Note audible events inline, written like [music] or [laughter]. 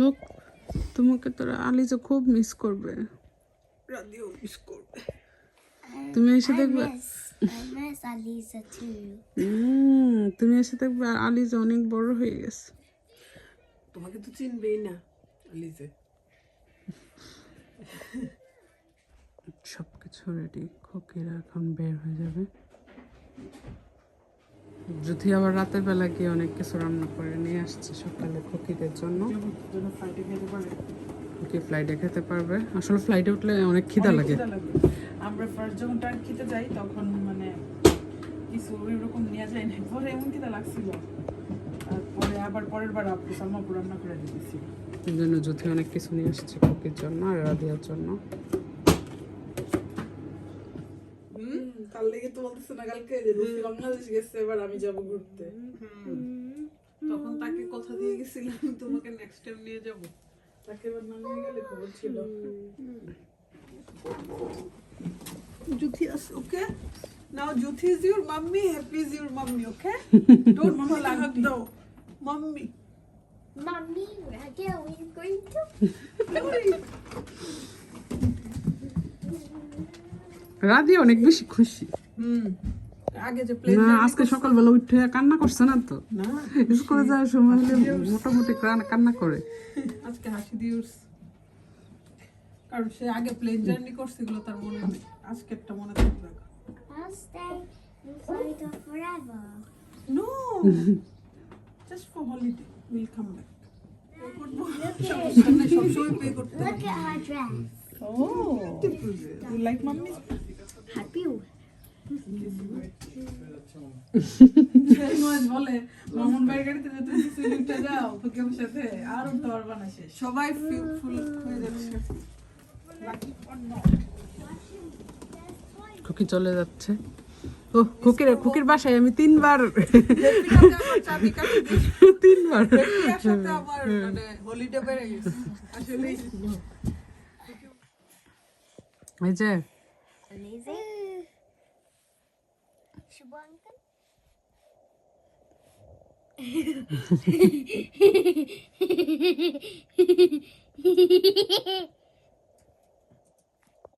লোক তোমাকে তোরা আলিজা খুব মিস করবে। রাদিও মিস করবে। তুমি এসে দেখবে তুমি এসে দেখবে আলিজা অনেক বড় হয়ে গেছে। তোমাকে তো চিনবেই না লিজে সব কিছু রেডি খোকিরা এখন বের হয়ে যাবে। যদি আবার রাতের বেলা গিয়ে অনেক কিছু রান্না করে নিয়ে আসছে সকালে খোকিদের জন্য খেতে খোকি ফ্লাইটে খেতে পারবে। আসলে ফ্লাইটে উঠলে অনেক খিদা লাগে। আমরা ফার্স্ট যখন টার্কিতে যাই তখন মানে কিছু এরকম নিয়ে যাই না পরে এমন খিদা লাগছিল। তারপরে আবার পরের বার আপু সালমাপুর রান্না করে দিতেছি এই জন্য যুথি অনেক কিছু নিয়ে আসছে খোকির জন্য আর রাধিয়ার জন্য। তার লেগে তো বলতেছে না কালকে যে রুচি বাংলাদেশ গেছে এবার আমি যাব ঘুরতে। তখন তাকে কথা দিয়ে গেছিলাম তোমাকে নেক্সট টাইম নিয়ে যাব। তাকে এবার না নিয়ে গেলে খবর ছিল। Juthi as okay now Juthi is your mommy happy is your mommy okay don't mommy hug দাও mommy Mommy, Radia, are you going to? Radhia অনেক বেশি খুশি। হুম। আগে যে প্লেন না আজকে সকালবেলা উঠে কান্না করছে না তো? না স্কুলে যাওয়ার সময় হলে মোটামুটি কান- কান্না করে। [laughs] আজকে হাসি দিয়ে উঠছে। কারণ সে আগে প্লেন জার্নি করছে এগুলো তার মনে নেই। আজকে একটা মনে থাকবে Look at her dress. Oh, you like? খুকি চলে যাচ্ছে। ও খুকির খুকির বাসায় আমি তিনবার তিনবার। এই যে Больше банка. [laughs]